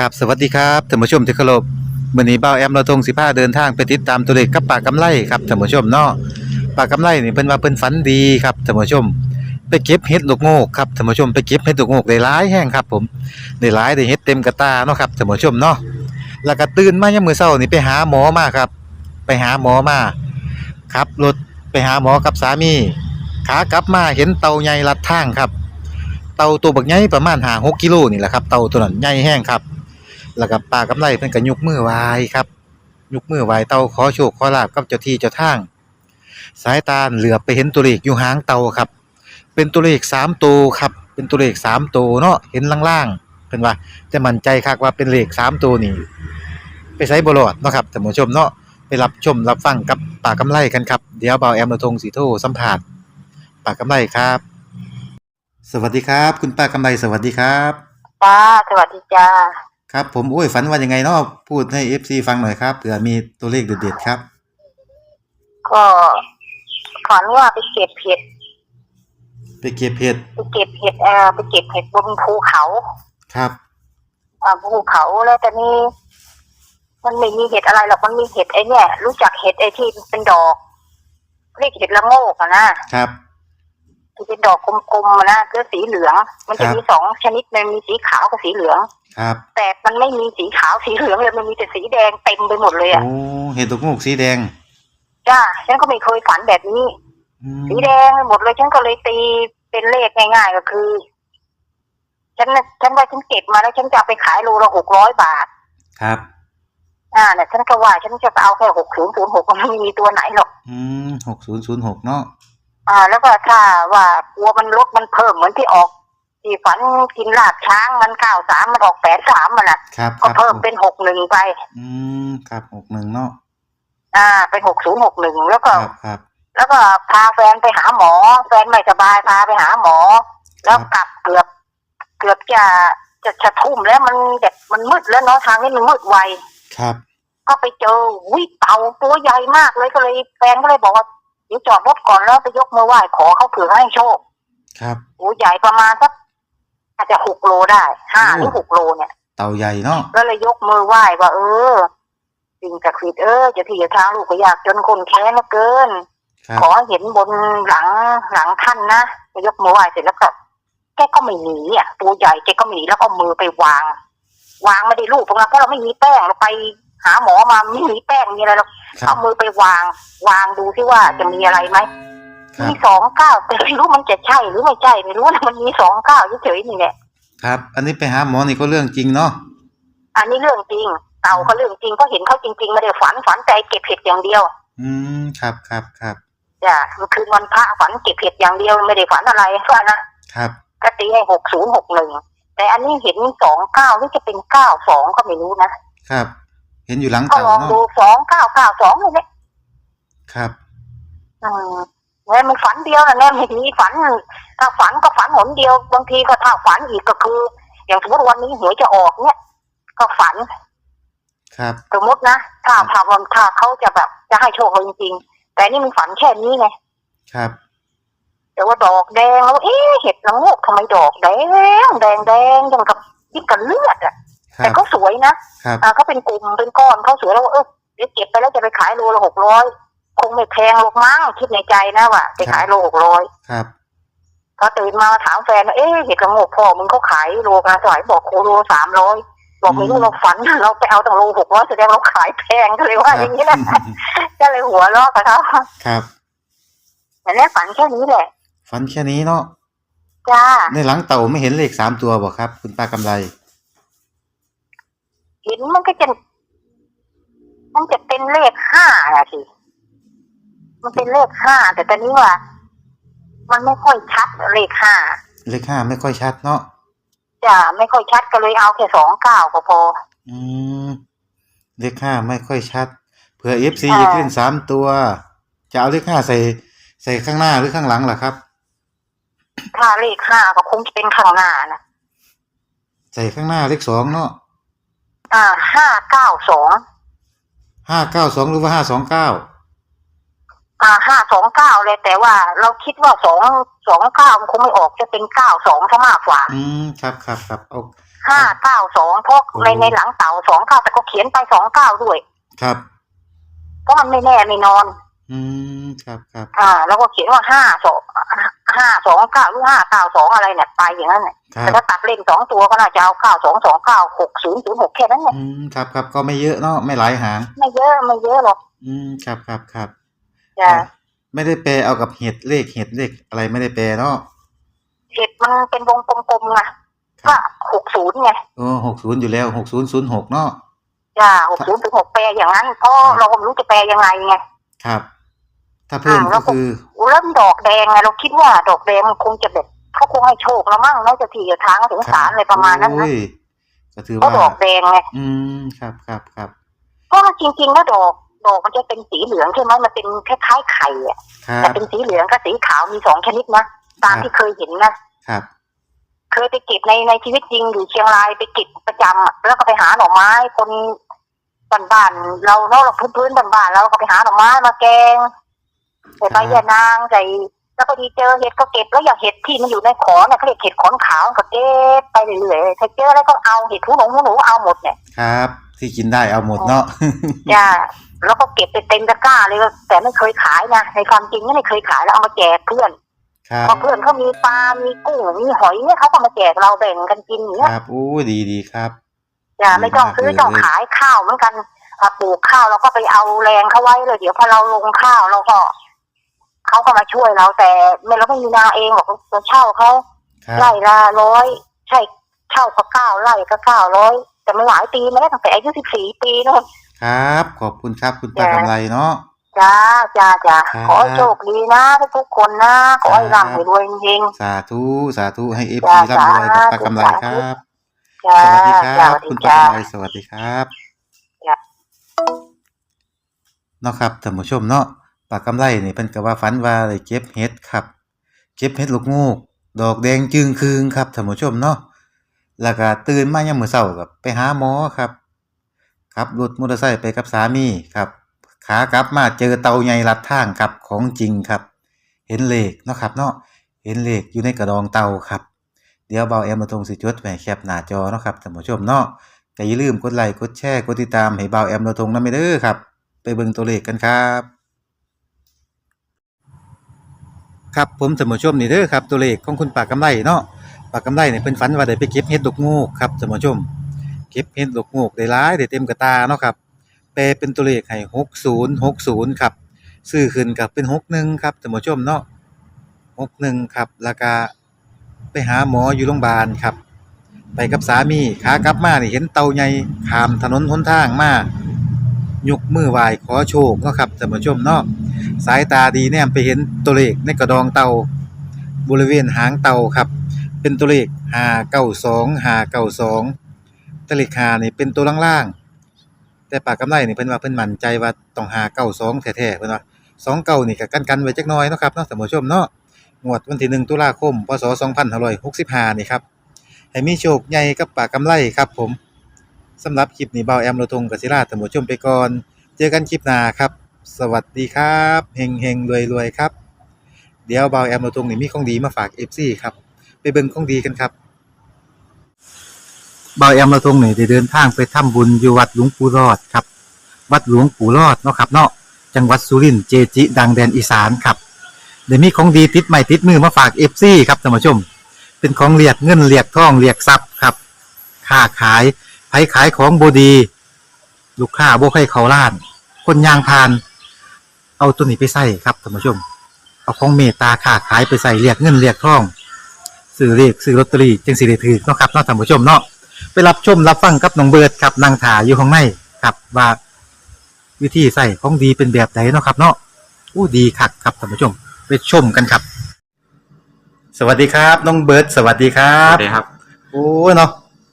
กับสวัสดีครับท่านผู้ชมที่เคารพมื้อนี้เบ้าแอมเราทงสิพาเดินทางไปติดตามตัวเลขกับปากกำไลครับท่านผู้ชมเนาะปากกำไลนี่เพิ่นว่าเพิ่นฝันดีครับท่านผู้ชม ไปเก็บเห็ดลูกโงกครับท่านผู้ชมไปเก็บเห็ดลูกโงกได้หลายแห้งครับ ผมได้หลายได้เห็ดเต็มกระตาเนาะครับท่านผู้ชมเนาะแล้วก็ตื่นมายามมื้อเช้านี่ไปหาหมอมาครับ ไปหาหมอมาขับรถไปหาหมอกับสามี ขากลับมาเห็นเตาใหญ่ลัดทางครับ เตาตัวบักใหญ่ประมาณ5 6กิโลนี่แหละครับ เตาตัวนั้นใหญ่แห้งครับ แล้วก็ป้ากำไลเพิ่นก็ยกมือไหว้ครับยกมือไหว้เต่าขอโชคขอลาบกับเจ้าที่เจ้าทาง สายตาเหลือไปเห็นตัวเลขอยู่หางเต่าครับ เป็นตัวเลข3ตัวครับ เป็นตัวเลข3ตัวเนาะเห็นล่างๆเพิ่นว่าแต่มั่นใจคักว่าเป็นเลข3ตัวนี่ไปไสบ่รอดเนาะครับท่านผู้ชมเนาะไปรับชมรับฟังกับป้ากำไลกันครับเดี๋ยวเบาแอมระทงสีโทสัมภาษณ์ป้ากำไลครับ สวัสดีครับ คุณป้ากำไลสวัสดีครับจ้าสวัสดีจ้า ครับผมโอ้ยฝันว่ายังไงเนาะพูดให้ FC ฟังหน่อยครับเผื่อมีตัวเลขเด็ดๆครับ ก็ฝันว่าไปเก็บเห็ดไปเก็บเห็ดไปเก็บเห็ดเอ่อไปเก็บเห็ดบนภูเขาครับอ่าภูเขาแล้วแต่นี่มันไม่มีเห็ดอะไรหรอกมันมีเห็ดไอ้เนี่ย รู้จักเห็ดไอ้ที่เป็นดอกเรียกเห็ดละโงกอะนะครับ ที่เป็นดอกกลมๆอะนะก็สีเหลือง มันจะครับมีสองชนิดมันมีสีขาวกับสีเหลือง ครับแต่มันไม่มีสีขาวสีเหลืองเลยมันมีแต่สีแดงเต็มไปหมดเลยอะโอ้เห็ดตกงูกสีแดงจ้าฉันก็ไม่เคยฝันแบบนี้ อืมสีแดงไปหมดเลยฉันก็เลยตีเป็นเลขง่าย ๆ ก็คือฉันน่ะฉันว่าฉันเก็บมาแล้วฉันจะเอาไปขายโลละหกร้อยบาท ครับ อ่าเนี่ยฉันก็ว่าฉันจะไปเอาแค่หกศูนย์ศูนย์หกมันไม่มีตัวไหนหรอก อืม6006เนาะ อ่า แล้วก็ถ้าว่ากลัวมันลดมันเพิ่มเหมือนที่ออกที่ฝันกินลาบช้างมันเก้าสามมันออกแปดสามมันอะ ครับคก็รับเพิ่มเป็นหกหนึ่งไป อืมครับ61เนาะอ่า เป็นหกศูนย์หกหนึ่งแล้วคก็ รับครับ แล้วก็พาแฟนไปหาหมอ แฟนไม่สบายพาไปหาหมอ แล้วกลับเกือบ เกือบจะจะจะทุ่มแล้วมันแบบมันมืดแล้วเนาะทางนี้มันมืดไว ครับก็ไปเจอวิเต่าตัวใหญ่มากเลยก็เลยแฟนก็เลยบอกว่าเดี๋ยวจอดรถก่อนแล้วไปยกมือไหว้ขอเขาเผื่อให้โชคครับตัวใหญ่ประมาณสักอาจจะหกโลได้ห้าหรือโอ้หกโลเนี่ยเต่าใหญ่เนาะก็เลยยกมือไหว้ว่า เออสิ่งศักดิ์สิทธิ์เออจะที่จะทางลูกก็อยากจนคนแค้นเหลือเกินครับขอให้เห็นบนหลังหลังท่านนะไปยกมือไหว้เสร็จแล้วก็แกก็ไม่หนีอะตัวใหญ่แกก็ไม่หนีแล้วก็เอามือไปวาง วางไม่ได้ลูกตรงนั้นเพราะเราไม่มีแป้งเราไป หาหมอมาไม่มีแป้งมีอะไรเราครัเอาบมือไปวาง วางดูที่ว่าจะมีอะไรไหมครับมีสองเก้าแต่ไม่รู้มันจะใช่หรือไม่ใช่ไม่รู้นะมันมีสองเก้าเฉยๆนี่แหละครับ อันนี้ไปหาหมอนี่ก็เรื่องจริงเนาะอันนี้เรื่องจริง เต่าเขาเรื่องจริงก็เห็นเขาจริงๆไม่ได้ฝันฝันแต่เก็บเห็ดอย่างเดียวอืมครับครับครับจ้ะมันคืนวันพระฝันเก็บเห็ดอย่างเดียวไม่ได้ฝันอะไรว่านะครับก็ตีให้หกศูนย์หกหนึ่งแต่อันนี้เห็นสองเก้าหรือจะเป็นเก้าสองก็ไม่รู้นะครับ เห็นอยู่หลังก็เต่าลองเนาะดูสองเก้าเก้าสองเลยเนี่ยครับ อืมเนี่ยมันฝันเดียวนะเนี่ยไม่มีฝัน ถ้าฝันก็ฝันหนเดียว บางทีก็ถ้าฝันอีกก็คือ อย่างสมมติวันนี้หวยจะออกเนี่ย ก็ฝัน ครับ สมมตินะถ้าถ้าวันถ้าเขาจะแบบจะให้โชคเราจริงๆ แต่นี่มันฝันแค่นี้ไงครับ แต่ว่าดอกแดงแล้วเอ๊ะเห็ดละโงกทำไมดอกแดงแดงแดงยังกับยิ่งกับเลือดอะครั แต่บเขาสวยนะครับอ่าเขาเป็นกลุ่มเป็นก้อนเขาสวยแล้วว่าเออเดี๋ยวเก็บไปแล้วจะไปขายโลละหกร้อยคงไม่แพงหรอกมั้งคิดในใจนะว่าไปขายโลหกร้อยครับพอตื่นมาถามแฟนว่าเอ๊ะเห็ดละโงกพ่อมึงเขาขายโลกันสายบอกโคโลสามร้อยบอกไม่รู้เราฝันเราไปเอาตั้งโลหกร้อยแสดงเราขายแพงก็เลยว่าอย่างนี้นะก็เลยหัวเราะกับเขาครับแต่แม่ฝันแค่นี้แหละ ฝันแค่นี้เนาะจ้าในหลังเต่าไม่เห็นเลขสามตัวบ่ครับ คุณป้ากำไร เห็นมันก็จะ มันจะเป็นเลขห้าอะสิมันเป็นเลขห้าแต่ตอนนี้ว่า มันไม่ค่อยชัดเลขห้าเลขห้าไม่ค่อยชัดเนาะจะไม่ค่อยชัดก็เลยเอาแค่สองเก้าก็พอ อืมเลขห้าไม่ค่อยชัดเผื่อเอฟซีอ่าอยากเล่นสามตัว จะเอาเลขห้าใส่ ใส่ข้างหน้าหรือข้างหลังล่ะครับ ถ้าเลขห้าก็คงจะเป็นข้างหน้านะใส่ข้างหน้าเลขสองเนาะ อ่าห้าเก้าสองห้าเก้าสองหรือว่าห้าสองเก้าอ่าห้าสองเก้าเลยแต่ว่าเราคิดว่าสองสองเก้ามันคงไม่ออกจะเป็นเก้าสองซะมากกว่าอืมครับครับครับเอาห้าเก้าสองเพราะในในหลังเสาสองเก้าแต่ก็เขียนไปสองเก้าด้วย ครับ เพราะมันไม่แน่ไม่นอน อืมครับครับอ่า แล้วก็เขียนว่าห้าสองห้าสองเก้าหรือห้าเก้าสองอะไรเนี่ยไปอย่างนั้นเนี่ยครัแต่บถ้าตัดเล่นสองตัวก็น่าจะเอาเก้าสองสองเก้าหกศูนย์ศูนย์หกแค่นั้นเนี่ยอืมครับครับก็ไม่เยอะเนาะไม่หลายหาง ไม่เยอะไม่เยอะหรอกอืมครับครับครับจ้ะอะไม่ได้แปลเอากับเห็ดเลขเห็ดเลขอะไรไม่ได้แปลเนาะเห็ดมันเป็นวงกลมๆไงครัก็บหกศูนย์ไงโอ้หกศูนย์อยู่แล้วหกศูนย์ศูนย์หกเนาะ จ้าหกศูนย์ถึงหกแปลอย่างนั้นเพราะครับ เราก็ไม่รู้จะแปลยังไงไงครับ ถ้าเพิ่มอ่าแล้ก็วก็คือเริ่มดอกแดงไงเราคิดว่าดอกแดงมันคงจะแบบเขาคงให้โชคเรามั่งน่าจะถี่ทางถึงศาลอะไรประมาณนั้นโอ้นะยก็ถือเพราะว่าดอกแดงไงอืมครับครับครับเพราะว่าจริงๆแล้วดอกดอกมันจะเป็นสีเหลืองใช่ไหมมันเป็นคล้ายๆไข่อะครัแต่บเป็นสีเหลืองกับสีขาวมีสองชนิดนะตามครับที่เคยเห็นนะครับ เคยไปเก็บในในชีวิตจริงอยู่เชียงรายไปเก็บประจำอะแล้วก็ไปหาหน่อไม้คนบ้านๆเราเนาะเราพื้นๆบ้านๆเราก็ไปหาหน่อไม้มาแกง ใส่ใบยานางใส่แล้วก็ดีเจอเห็ดก็เก็บแล้วอย่างเห็ดที่มันอยู่ในขอนเนี่ยเขาเรียกเห็ดขอนขาวก็เก็บไปเรื่อยๆถ้าเจอแล้วก็เอาเห็ดหูหนูหูหนูเอาหมดเนี่ยครับ ที่กินได้เอาหมดเนาะจ้าแล้วก็เก็บไปเต็มตะกร้าเลยแต่ไม่เคยขายนะในความจริงไม่เคยขายแล้วเอามาแจกเพื่อนครับพอเพื่อนเขามีปลา มีกุ้ง มีหอยเนี่ยเขาก็มาแจกเราแบ่งกันกินอย่างคเงี้ยรับโอ้ดีดีครับจ้าไม่ต้องซื้อดีมากเลยต้องขายข้าวเหมือนกันอะปลูกข้าวเราก็ไปเอาแรงเขาไว้เลย เดี๋ยวพอเราลงข้าวเราก็ เขาก็มาช่วยเราแต่ไม่เราไม่มีนาเองหรอกเราเช่าเขาครับไร่ละร้อยใช่เช่าก็เก้าไร่ก็เก้าร้อยแต่มันหลายปีมาแล้วตั้งแต่อายุสิบสี่ปีนู่น ครับ ขอบคุณครับคุณป้าจ้ะ กำไรเนาะ จ้าจ้าจ้าครับ ขอให้โชคดีนะทุกๆคนนะขอให้ครับร่ำให้รวยจริง สาธุสาธุให้เอฟจ้ะซีร่ำรวยกับป้ากำไรสาธุครับ ๆจ้าสวัสดีคจ้ารับสวัสดีคุณป้าจ้า กำไรสวัสดีครับจ้ะ เนาะครับท่านผู้ชมเนาะ ปากกำไรนี่เพิ่นก็ว่าฝันว่าได้เก็บเห็ดครับเก็บเห็ดลูกงูกดอกแดงจึงคืงครับท่านผู้ชมเนาะแล้วก็ตื่นมายามมื้อเช้าก็ไปหาหมอครับขับรถมอเตอร์ไซค์ไปกับสามีครับ ขากลับมาเจอเตาใหญ่ลัดทางครับของจริงครับ เห็นเลขเนาะครับเนาะเห็นเลขอยู่ในกระดองเตาครับ เดี๋ยวเบาแอมมาตรงสิจดไว้แคปหน้าจอเนาะครับท่านผู้ชมเนาะก็อย่าลืมกดไลค์กดแชร์กดติดตามให้เบาแอมเราทงนำไปเด้อครับ ไปเบิ่งตัวเลขกันครับ ครับผมท่านผู้ชมนี่เด้อครับตัวเลขของคุณปากกำไรเนาะปากกำไรเนี่ยเพิ่นฝันว่าได้ไปเก็บเห็ดดอกงูกครับท่านผู้ชม เก็บเห็ดดอกงูกได้หลายได้เต็มกระตาเนาะครับแปลเป็นตัวเลขให้6060ครับซื้อขึ้นกับเป็น61ครับท่านผู้ชมเนาะ61ครับแล้วก็ไปหาหมออยู่โรงพยาบาลครับ ไปกับสามีขากลับมานี่เห็นเตาใหญ่ขามถนนหนทางมา ยกมือไหว้ขอโชคเนาะครับท่านผู้ชมเนาะสายตาดีแนมไปเห็นตัวเลขในกระดองเต่าบริเวณหางเต่าครับ เป็นตัวเลข592 592แต่เลข5นี่เป็นตัวล่างๆแต่ปากกำไรนี่เพิ่นว่าเพิ่นมั่นใจว่าต้อง592แท้ๆเพิ่นว่า29นี่ก็กันๆไว้จักหน่อยเนาะครับเนาะท่านผู้ชมเนาะงวดวันที่1ตุลาคมพศ2565นี่ครับให้มีโชคใหญ่กับปากกำไรครับผม สำหรับคลิปนี้เบาแอมโลทงกับศิลาท่านผู้ชมไปก่อน เจอกันคลิปหน้าครับ สวัสดีครับเฮงเฮงรวยรวยครับ เดี๋ยวเบาแอมโลทงนี่มีของดีมาฝาก FC ครับ ไปเบิ่งของดีกันครับเบาแอมโลทงนี่ได้เดินทางไปทำบุญอยู่วัดหลวงปู่รอดครับ วัดหลวงปู่รอดเนาะครับเนาะจังหวัดสุรินทร์เจจิดังแดนอีสานครับเดี๋ยวมีของดีติดใหม่ติดมือมาฝาก FC ครับท่านผู้ชม เป็นของเรียกเงินเรียกทองเรียกทรัพย์ครับ ค้าขาย ไผขายของบดี ลูกค้าบ่ให้เขาล้าน คนยางพาน เอาตัวนี้ไปใส่ครับท่านผู้ชม เอาของเมตตาค้าขายไปใส่เรียกเงินเรียกทองซื้อเรียกซื้อลอตเตอรี่จึงสิได้ถือเนาะครับเนาะท่านผู้ชมเนาะไปรับชมรับฟังกับน้องเบิร์ดครับนางถาอยู่ข้างในครับว่าวิธีใส่ของดีเป็นแบบไหนเนาะครับ เนาะอู้ดีคักครับท่านผู้ชม ไปชมกันครับ สวัสดีครับ น้องเบิร์ดสวัสดีครัครับบสวัสดีครับ โอ้เนาะ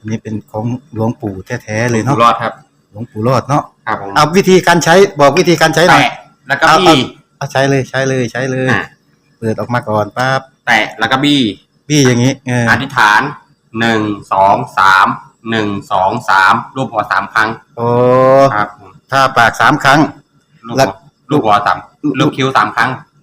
อันนี้เป็นของหลวงปู่แท้ๆเลยอยู่เนาะ รอดครับ หลวงปู่รอดเนาะ ครับผมเอาวิธีการใช้บอกวิธีการใช้หน่อย แตะแล้วก็เอาเอาบี้ เอาใช้เลยใช้เลยใช้เลย อะ เปิดออกมาก่อนปั๊บแตะแล้วก็บี้พี่อย่างนี้เอออธิษฐานหนึ่งสองสามหนึ่งสองสามรูปหัวสามครั้งโอ้ครับผมถ้าปากสามครั้งลูกแล้หัววลูกหัวสามลูกคิ้วสามครั้ง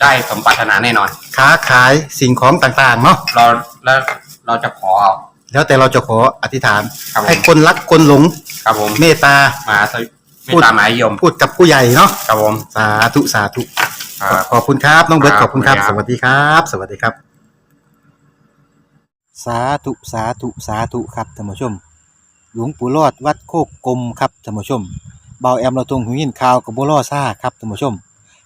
ได้สมปรารถนาแน่นอน ค้าขายสิ่งของต่างๆเนาะเราแล้วเราจะขอเอา แล้วแต่เราจะขออธิษฐาน ครับผม ให้คนรักคนหลงครับผมเมตตา มาสวิไม่ตามหมายยมพูดกับผู้ใหญ่เนาะครับผมสาธุสาธุ ครับ ขอบคุณครับ น้องเบิร์ตคขรับอบคุณครับขอบสคุณครับวัสดีครับ สวัสดีครับ สาธุสาธุสาธุครับท่านผู้ชม หลวงปู่รอดวัดโคกกลมครับท่านผู้ชมเบาแอมเราตรงหูยินข่าวกับบัวล่อซ่าครับท่านผู้ชม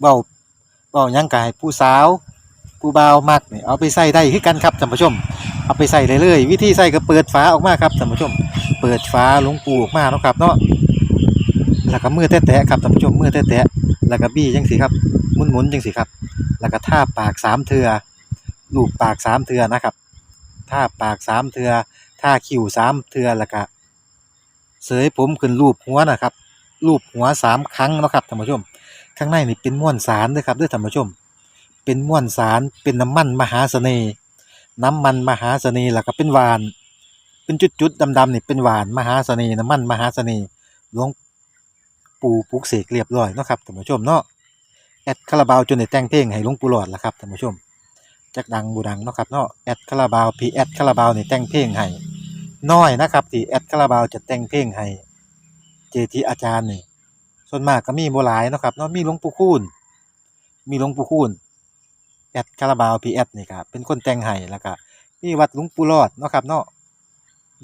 เบาเบายังกายผู้สาวผู้เบาวมักนี่เอาไปใส่ได้คือกันครับท่านผู้ชม เอาไปใส่ได้เลยวิธีใส่ก็เปิดฝาออกมาครับท่านผู้ชม เปิดฝาหลวงปูออกมาเนาะครับเนาะแล้วก็มือแตะๆครับท่านผู้ชมมือแตะๆแล้วก็บี้จังสิครับหมุนๆจังสิครับ แล้วก็ท่าปากสามเทือลูบปากสามเทือนะครับท่าปากสามเทือท่าคิ้วสามเทือแล้วก็เสยผมขึ้นรูปหัวนะครับรูปหัวสามครั้งนะครับท่านผู้ชม ข้างในนี่เป็นม้วนสารเด้วยครับด้วยท่านผู้ชม เป็นม้วนสารเป็นน้ำมันมหาเสน่ห์น้ำมันมหาเสน่ห์แล้วก็เป็นหวาน เป็นจุดๆดำๆนี่เป็นหวานมหาเสน่ห์น้ำมันมหาเสน่ห์หลวงปู่ปลุกเสกเรียบร้อยเนาะครับท่านผู้ชมเนาะแอดคาราบาวจนได้แต่งเพลงให้หลวงปู่หลอดละครับท่านผู้ชมจักดังบูดังเนาะครับเนาะแอดคาราบาวพีแอดคาราบาวนี่แต่งเพลงให้น้อยนะครับที่แอดคาราบาวจะแต่งเพลงให้เจทีอาจารย์นี่ ส่วนมากก็มีบหลายเนาะครับเนาะมีหลวงปู่คูณมีหลวงปู่คูณแอดคาราบาวพีแอดนี่ครับเป็นคนแต่งให้แล้วก็มีวัดหลวงปู่รอดเนาะครับเนาะ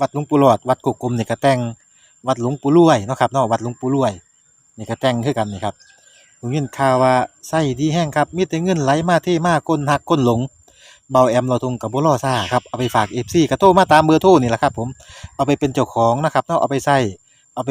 วัดหลวงปู่รอดวัดกุกกลมนี่ก็แต่งวัดหลวงปู่รวยเนาะครับเนาะวัดหลวงปู่รวยนี่ก็แต่งคือกันนี่ครับผมยินข่าวว่าไส้ดีแห้งครับมีแต่เงินไหลมาเทมาก้นหักก้นหลงเบาแอมเราทงกับบุรอซ่าครับเอาไปฝากเอฟซีกระโทรมาตามเบอร์โทรนี่แหละครับผมเอาไปเป็นเจ้าของนะครับเนาะเอาไปใส่เอาไป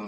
คุณ